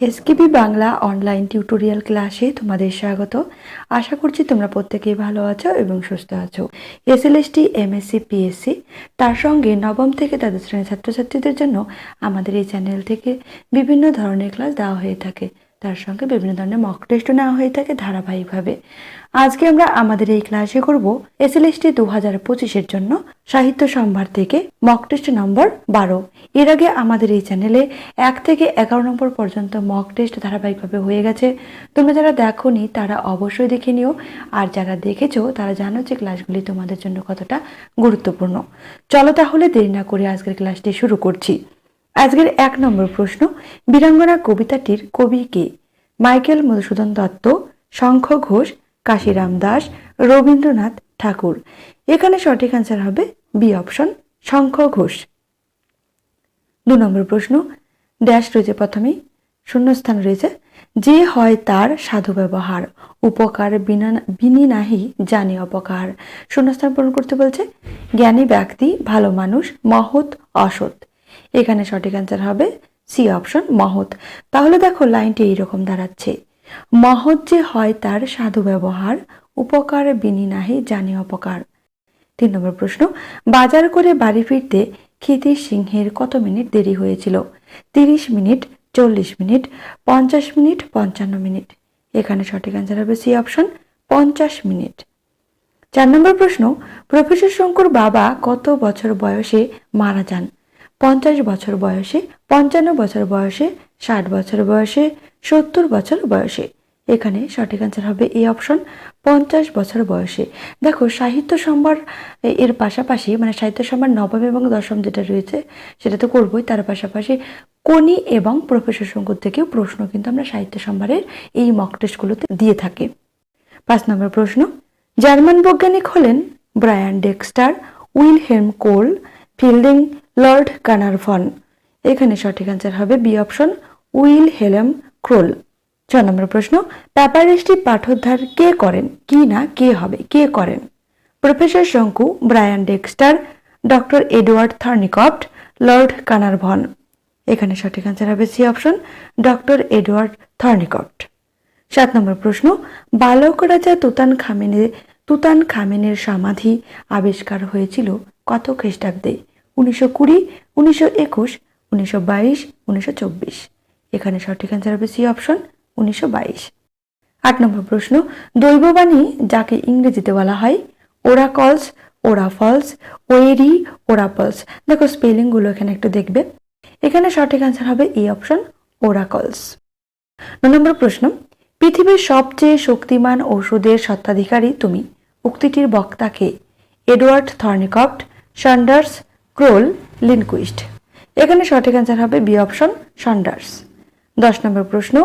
SKB Bangla online tutorial ক্লাসে তোমাদের স্বাগত। আশা করছি তোমরা প্রত্যেকেই ভালো আছো এবং সুস্থ আছো। এসএলএসটি এমএসসি পিএসসি তার সঙ্গে নবম থেকে দ্বাদশ শ্রেণির ছাত্রছাত্রীদের জন্য আমাদের এই চ্যানেল থেকে বিভিন্ন ধরনের ক্লাস দেওয়া হয়ে থাকে। তার সঙ্গে বিভিন্ন ধরনের মক টেস্টও নেওয়া হয়ে থাকে ধারাবাহিকভাবে। আজকে আমরা আমাদের এই ক্লাসে করব এসএলএসটি দু হাজার পঁচিশের জন্য সাহিত্য সম্ভার থেকে মক টেস্ট নম্বর বারো। এর আগে আমাদের এই চ্যানেলে এক থেকে এগারো নম্বর পর্যন্ত মক টেস্ট ধারাবাহিকভাবে হয়ে গেছে। তোমরা যারা দেখোনি, তারা অবশ্যই দেখে নিও। আর যারা দেখেছ, তারা জানো যে ক্লাসগুলি তোমাদের জন্য কতটা গুরুত্বপূর্ণ। চলো তাহলে দেরি না করে আজকের ক্লাসটি শুরু করছি। আজকের এক নম্বর প্রশ্ন, বীরাঙ্গনা কবিতাটির কবি কে? মাইকেল মধুসূদন দত্ত, শঙ্খ ঘোষ, কাশিরাম দাস, রবীন্দ্রনাথ ঠাকুর। এখানে সঠিক অ্যান্সার হবে বি অপশন শঙ্খ ঘোষ। দু নম্বর প্রশ্ন ড্যাশ রয়েছে প্রথমেই, শূন্যস্থান রয়েছে। যে হয় তার সাধু ব্যবহার, উপকার বিনা, বিনি নাহি জানি অপকার। শূন্যস্থান পূরণ করতে বলছে, জ্ঞানী ব্যক্তি, ভালো মানুষ, মহৎ, অসৎ। এখানে সঠিক অ্যান্সার হবে সি অপশন মহৎ। তাহলে দেখো লাইনটি এইরকম দাঁড়াচ্ছে। মহৎ যে হয় তার সাধু ব্যবহার, উপকার বিনি নাহি জানি অপকার। তিন নম্বর প্রশ্ন, বাজার করে বাড়ি ফিরতে ক্ষিতিশ সিংহের কত মিনিট দেরি হয়েছিল? তিরিশ মিনিট, চল্লিশ মিনিট, পঞ্চাশ মিনিট, পঞ্চান্ন মিনিট। এখানে সঠিক অ্যান্সার হবে সি অপশন পঞ্চাশ মিনিট। চার নম্বর প্রশ্ন, প্রফেসর শঙ্কর বাবা কত বছর বয়সে মারা যান? পঞ্চাশ বছর বয়সে, পঞ্চান্ন বছর বয়সে, ষাট বছর বয়সে, সত্তর বছর বয়সে। এখানে সঠিক অ্যান্সার হবে এই অপশন পঞ্চাশ বছর বয়সে। দেখো, সাহিত্য সম্ভার এর পাশাপাশি মানে সাহিত্য সম্ভার নবম এবং দশম যেটা রয়েছে, সেটা তো করবোই। তার পাশাপাশি কোনি এবং প্রফেসর শঙ্কর থেকেও প্রশ্ন কিন্তু আমরা সাহিত্য সম্ভারের এই মক টেস্টগুলোতে দিয়ে থাকি। পাঁচ নম্বর প্রশ্ন, জার্মান বৈজ্ঞানিক হলেন Brian Dexter, Wilhelm Kohl, Fielding Lord Carnarvon. এখানে সঠিক অ্যান্সার হবে B option Wilhelm Kroll. ছ নম্বর প্রশ্ন প্যাপারেসটি পাঠোদ্ধার কে করেন? কি না, কে হবে, কে করেন? Professor Shonku, Brian Dexter, doctor Edward Thornicroft, Lord Carnarvon. এখানে সঠিক অ্যান্সার হবে C option, doctor Edward Thornicroft. সাত নম্বর প্রশ্ন, বালক রাজা তুতান খামেনের তুতান খামেনের সমাধি আবিষ্কার হয়েছিল কত খ্রিস্টাব্দে? উনিশশো কুড়ি, উনিশশো একুশ, উনিশশো বাইশ, উনিশশো চব্বিশ। এখানে সঠিক অ্যান্সার হবে সি অপশন উনিশশো বাইশ। আট নম্বর প্রশ্ন, দৈববাণী যাকে ইংরেজিতে বলা হয় ওরাকলস ওরাফলস ওয়েরি ওরাপলস দেখো স্পেলিংগুলো এখানে একটু দেখবে। এখানে সঠিক অ্যান্সার হবে এই অপশন ওরাকলস ন নম্বর প্রশ্ন, পৃথিবীর সবচেয়ে শক্তিমান ওষুধের সত্ত্বাধিকারী তুমি। উক্তিটির বক্তাকে এডওয়ার্ড থর্নিকপ্ট, সান্ডার্স ক্রোল লিনকুইস্ট। এখানে সঠিক অ্যান্সার হবে বি অপশন সন্ডার্স। দশ নম্বর প্রশ্ন,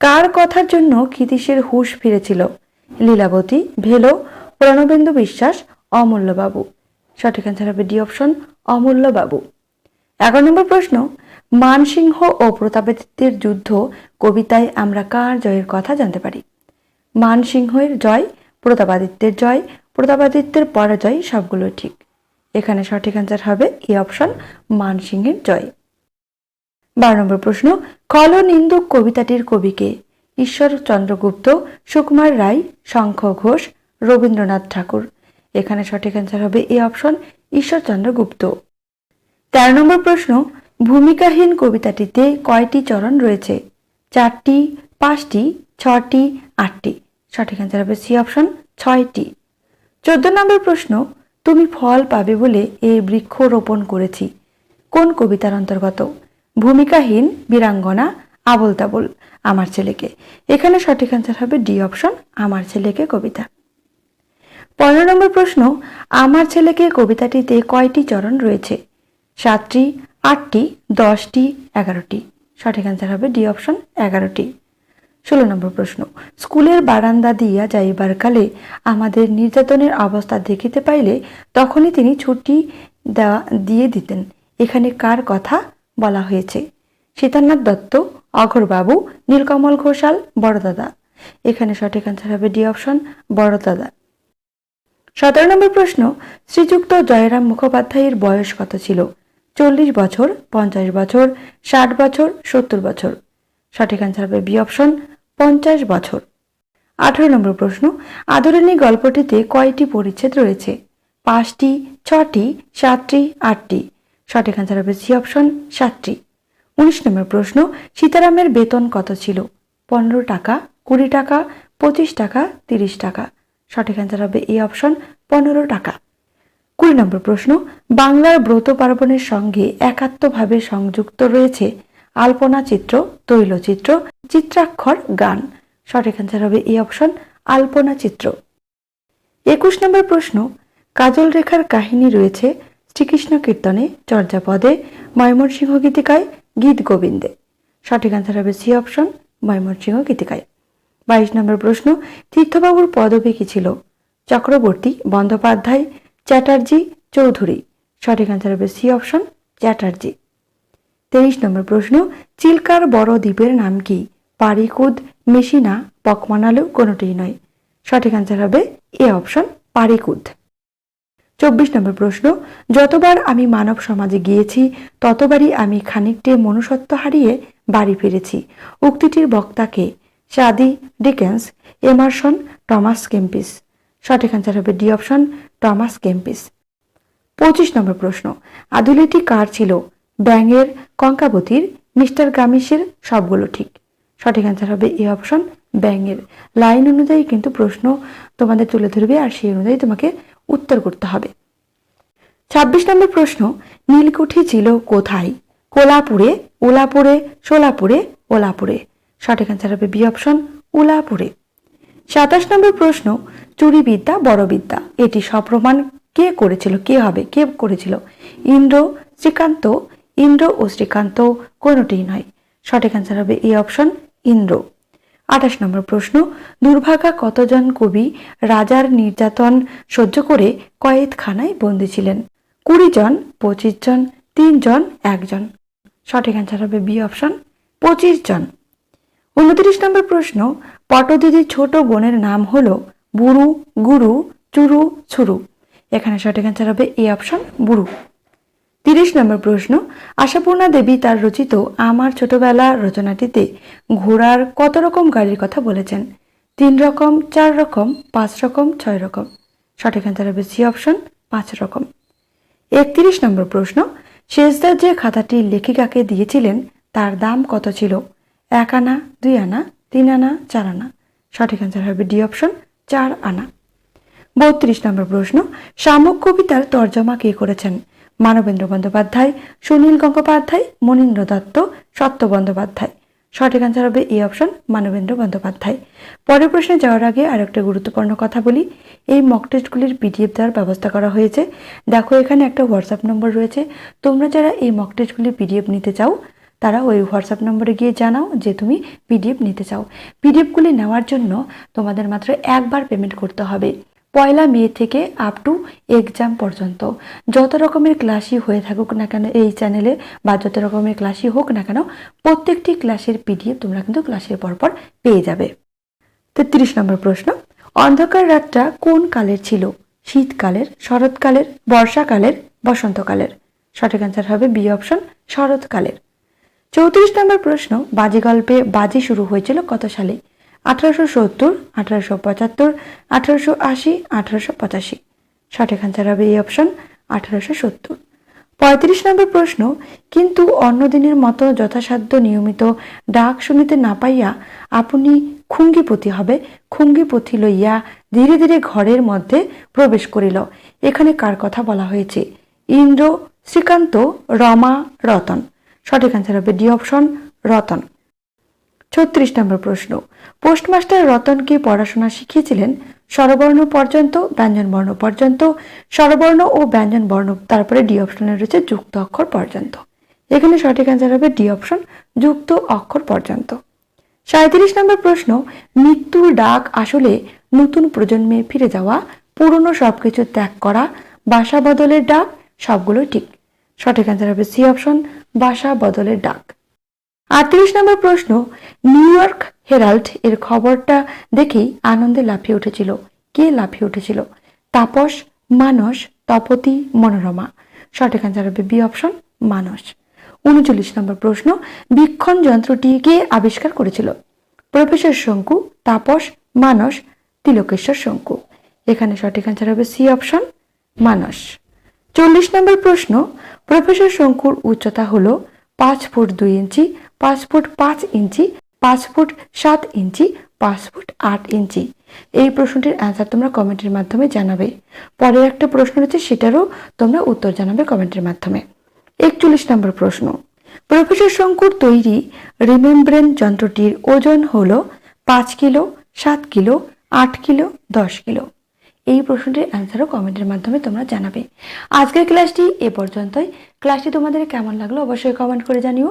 কার কথার জন্য ক্ষিতীশের হুশ ফিরেছিল? লীলাবতী, ভেলো প্রণবেন্দু বিশ্বাস, অমূল্যবাবু। সঠিক অ্যান্সার হবে ডি অপশন অমূল্যবাবু। এগারো নম্বর প্রশ্ন, মানসিংহ ও প্রতাপাদিত্যের যুদ্ধ কবিতায় আমরা কার জয়ের কথা জানতে পারি? মানসিংহের জয়, প্রতাপাদিত্যের জয়, প্রতাপাদিত্যের পরাজয় সবগুলো ঠিক। এখানে সঠিক অ্যান্সার হবে এই অপশন মানসিংহের জয়। বারো নম্বর প্রশ্ন কল নিন্দুক কবিতাটির কবিকে ঈশ্বর চন্দ্রগুপ্ত সুকুমার রায়, শঙ্খ ঘোষ, রবীন্দ্রনাথ ঠাকুর। এখানে সঠিক অ্যান্সার হবে এ অপশন ঈশ্বরচন্দ্র গুপ্ত। তেরো নম্বর প্রশ্ন, ভূমিকাহীন কবিতাটিতে কয়টি চরণ রয়েছে? চারটি, পাঁচটি, ছটি, আটটি। সঠিক অ্যান্সার হবে সি অপশন ছয়টি। চোদ্দ নম্বর প্রশ্ন তুমি ফল পাবে বলে এই বৃক্ষ রোপণ করেছি। কোন কবিতার অন্তর্গত? ভূমিকাহীন, বীরাঙ্গনা আবল তাবল আমার ছেলেকে। এখানে সঠিক অ্যান্সার হবে ডি অপশন, আমার ছেলেকে কবিতা। পনেরো নম্বর প্রশ্ন, আমার ছেলেকে কবিতাটিতে কয়টি চরণ রয়েছে? সাতটি, আটটি, দশটি, এগারোটি। সঠিক অ্যান্সার হবে ডি অপশন, এগারোটি। ষোলো নম্বর প্রশ্ন, স্কুলের বারান্দা দিয়া যাইবার কালে আমাদের নির্যাতনের অবস্থা দেখিতে পাইলে তখনই তিনি ছুটি দেওয়া দিয়ে দিতেন। এখানে কার কথা বলা হয়েছে? সীতানাথ দত্ত, অঘরবাবু, নীলকমল ঘোষাল বড়দাদা এখানে সঠিক অ্যান্সার হবে ডি অপশন বড়দাদা সতেরো নম্বর প্রশ্ন, শ্রীযুক্ত জয়রাম মুখোপাধ্যায়ের বয়স কত ছিল? চল্লিশ বছর, পঞ্চাশ বছর, ষাট বছর, সত্তর বছর। সঠিক অ্যান্সার হবে বি অপশন পঞ্চাশ বছর। আঠারো নম্বর প্রশ্ন আদরণী গল্পটিতে কয়টি পরিচ্ছেদ রয়েছে? পাঁচটি, ছটি, সাতটি, আটটি। সঠিক অ্যান্সার হবে সি অপশন সাতটি। উনিশ নম্বর প্রশ্ন, সীতারামের বেতন কত ছিল? পনেরো টাকা, কুড়ি টাকা, পঁচিশ টাকা, তিরিশ টাকা। সঠিক অ্যান্সার হবে এই অপশন পনেরো টাকা। কুড়ি নম্বর প্রশ্ন, বাংলার ব্রত পার্বণের সঙ্গে একাত্মভাবে সংযুক্ত রয়েছে আলপনা চিত্র, তৈলচিত্র, চিত্রাক্ষর, গান। সঠিক অ্যান্সার হবে এই অপশন আলপনা চিত্র। একুশ নম্বর প্রশ্ন, কাজল রেখার কাহিনী রয়েছে শ্রীকৃষ্ণ কীর্তনে, চর্যাপদে, ময়মনসিংহ গীতিকায়, গীত গোবিন্দে। সঠিক অ্যান্সার হবে সি অপশন ময়মনসিংহ গীতিকায়। বাইশ নম্বর প্রশ্ন, তীর্থবাবুর পদবী কি ছিল? চক্রবর্তী, বন্দ্যোপাধ্যায়, চ্যাটার্জি, চৌধুরী। সঠিক অ্যান্সার হবে সি অপশন চ্যাটার্জি। তেইশ নম্বর প্রশ্ন, চিল্কার বড় দ্বীপের নাম কি? পারিকুদ, মেশিনা, পকমানালু কোনোটিই নয়। সঠিক অ্যান্সার হবে এ অপশন পারিকুদ। চব্বিশ নম্বর প্রশ্ন, যতবার আমি মানব সমাজে গিয়েছি, ততবারই আমি খানিকটে মনুষ্যত্ব হারিয়ে বাড়ি ফিরেছি। উক্তিটির বক্তাকে Saadi, Dickens, Emerson, Thomas Kempis. সঠিক অ্যান্সার হবে ডি অপশন টমাস কেম্পিস। পঁচিশ নম্বর প্রশ্ন, আদুলেটি কার ছিল? ব্যাঙের কঙ্কাবতীর, মিস্টার গামিসের সবগুলো ঠিক। সঠিক অ্যান্সার হবে এ অপশন ব্যাঙের। লাইন অনুযায়ী কিন্তু প্রশ্ন তোমাদের তুলে ধরবে আর সেই অনুযায়ী তোমাকে উত্তর করতে হবে। ছাব্বিশ নম্বর প্রশ্ন, নীলকুঠি ছিল কোথায়? কোলাপুরে ওলাপুরে সোলাপুরে, ওলাপুরে। সঠিক অ্যান্সার হবে বি অপশন উলাপুরে। সাতাশ নম্বর প্রশ্ন চুরি বিদ্যা বড় বিদ্যা এটি সপ্রমাণ কে করেছিল, কে হবে, কে করেছিল? ইন্দ্র, শ্রীকান্ত ইন্দ্র ও শ্রীকান্ত কোনোটিই নয়। সঠিক অ্যান্সার হবে এই অপশন ইন্দ্র। আঠাশ নম্বর প্রশ্ন, দুর্ভাগা কতজন কবি রাজার নির্যাতন সহ্য করে কয়েদখানায় বন্দী ছিলেন? কুড়ি জন, পঁচিশ জন তিনজন একজন সঠিক অ্যান্সার হবে বি অপশন পঁচিশ জন। উনত্রিশ নম্বর প্রশ্ন, পটদিদির ছোট বোনের নাম হল বুড়ু, গুরু, চুরু, ছুরু। এখানে সঠিক অ্যান্সার হবে এ অপশন বুড়ু। তিরিশ নম্বর প্রশ্ন, আশাপূর্ণা দেবী তার রচিত আমার ছোটবেলা রচনাটিতে ঘোড়ার কত রকম গাড়ির কথা বলেছেন? তিন রকম, চার রকম, পাঁচ রকম, ছয় রকম। সঠিক অ্যান্সার হবে সি অপশন, পাঁচ রকম। একত্রিশ নম্বর প্রশ্ন, শেষদার যে খাতাটি লেখিকাকে দিয়েছিলেন তার দাম কত ছিল? এক আনা, দুই আনা, তিন আনা, চার আনা। সঠিক অ্যান্সার হবে ডি অপশন, চার আনা। বত্রিশ নম্বর প্রশ্ন, শামুক কবিতার তর্জমা কে করেছেন? মানবেন্দ্র বন্দ্যোপাধ্যায়, সুনীল গঙ্গোপাধ্যায়, মনীন্দ্র দত্ত, সত্য বন্দ্যোপাধ্যায়। সঠিক অ্যান্সার হবে এই অপশন মানবেন্দ্র বন্দ্যোপাধ্যায়। পরের প্রশ্নে যাওয়ার আগে আর একটা গুরুত্বপূর্ণ কথা বলি। এই মক টেস্টগুলির পিডিএফ দেওয়ার ব্যবস্থা করা হয়েছে। দেখো, এখানে একটা হোয়াটসঅ্যাপ নম্বর রয়েছে। তোমরা যারা এই মক টেস্টগুলির পিডিএফ নিতে চাও, তারা ওই হোয়াটসঅ্যাপ নম্বরে গিয়ে জানাও যে তুমি পিডিএফ নিতে চাও। পিডিএফগুলি নেওয়ার জন্য তোমাদের মাত্র একবার পেমেন্ট করতে হবে। পয়লা মে থেকে আপ টু এক্সাম পর্যন্ত। যত রকমের ক্লাসই হয়ে থাকুক না কেন, এই চ্যানেলে বা যত রকমের ক্লাসই হোক না কেন, প্রত্যেকটি ক্লাসের পিডিএফ তোমরা কিন্তু ক্লাসের পরপর পেয়ে যাবে। তেত্রিশ নম্বর প্রশ্ন, অন্ধকার রাতটা কোন কালের ছিল? শীতকালের, শরৎকালের, বর্ষাকালের, বসন্তকালের? সঠিক অ্যান্সার হবে বি অপশন শরৎকালের। চৌত্রিশ নম্বর প্রশ্ন, বাজি গল্পে বাজি শুরু হয়েছিল কত সালে? আঠারোশো সত্তর, আঠারোশো পঁচাত্তর, আঠারোশো আশি, আঠারোশো পঁচাশি। সঠিক অ্যান্সার হবে এই অপশন আঠারোশো সত্তর। পঁয়ত্রিশ নম্বর প্রশ্ন, কিন্তু অন্য দিনের মতো যথাসাধ্য নিয়মিত ডাক শুনিতে না পাইয়া আপনি খুঙ্গিপতি হবে, খুঙ্গিপতি লইয়া ধীরে ধীরে ঘরের মধ্যে প্রবেশ করিল। এখানে কার কথা বলা হয়েছে? ইন্দ্র শ্রীকান্ত রমা রতন। সঠিক অ্যান্সার হবে ডি অপশন রতন। ছত্রিশ নম্বর প্রশ্ন। পোস্টমাস্টার রতনকে পড়াশোনা শিখিয়েছিলেন? স্বরবর্ণ পর্যন্ত, ব্যঞ্জন বর্ণ পর্যন্ত, স্বরবর্ণ ও ব্যঞ্জন বর্ণ, তারপরে ডি অপশনে রয়েছে যুক্ত অক্ষর পর্যন্ত। এখানে সঠিক অ্যান্সার হবে ডি অপশন, যুক্ত অক্ষর পর্যন্ত। সাঁত্রিশ নম্বর প্রশ্ন, মৃত্যুর ডাক আসলে নতুন প্রজন্মে ফিরে যাওয়া, পুরনো সবকিছু ত্যাগ করা, বাসা বদলের ডাক সবগুলো ঠিক। সঠিক অ্যান্সার হবে সি অপশন, বাসা বদলের ডাক। আটত্রিশ নম্বর প্রশ্ন, নিউ ইয়র্ক হেরাল্ড এর খবরটা দেখেই আনন্দে লাফিয়ে উঠেছিল। কে লাফিয়ে উঠেছিল? তাপস, মানস, তপতি, মনোরমা। সঠিক অ্যান্সার হবে বি অপশন মানস। উনচল্লিশ নম্বর প্রশ্ন, বীক্ষণ যন্ত্রটি কে আবিষ্কার করেছিল? প্রফেসর শঙ্কু, তাপস, মানস, তিলকেশ্বর শঙ্কু। এখানে সঠিক অ্যান্সার হবে সি অপশন মানস। চল্লিশ নম্বর প্রশ্ন, প্রফেসর শঙ্কুর উচ্চতা হলো পাঁচ ফুট দুই ইঞ্চি পাঁচ ফুট পাঁচ ইঞ্চি, পাঁচ ফুট সাত ইঞ্চি, পাঁচ ফুট আট ইঞ্চি। এই প্রশ্নটির অ্যান্সার তোমরা কমেন্টের মাধ্যমে জানাবে। পরের একটা প্রশ্ন রয়েছে, সেটারও তোমরা উত্তর জানাবে কমেন্টের মাধ্যমে। একচল্লিশ নম্বর প্রশ্ন। প্রফেসর শঙ্কুর তৈরি রিমেম্ব্রেন যন্ত্রটির ওজন হল পাঁচ কিলো, সাত কিলো, আট কিলো, দশ কিলো। এই প্রশ্নটির অ্যান্সারও কমেন্টের মাধ্যমে তোমরা জানাবে। আজকের ক্লাসটি এ পর্যন্তই। ক্লাসটি তোমাদের কেমন লাগল অবশ্যই কমেন্ট করে জানিও।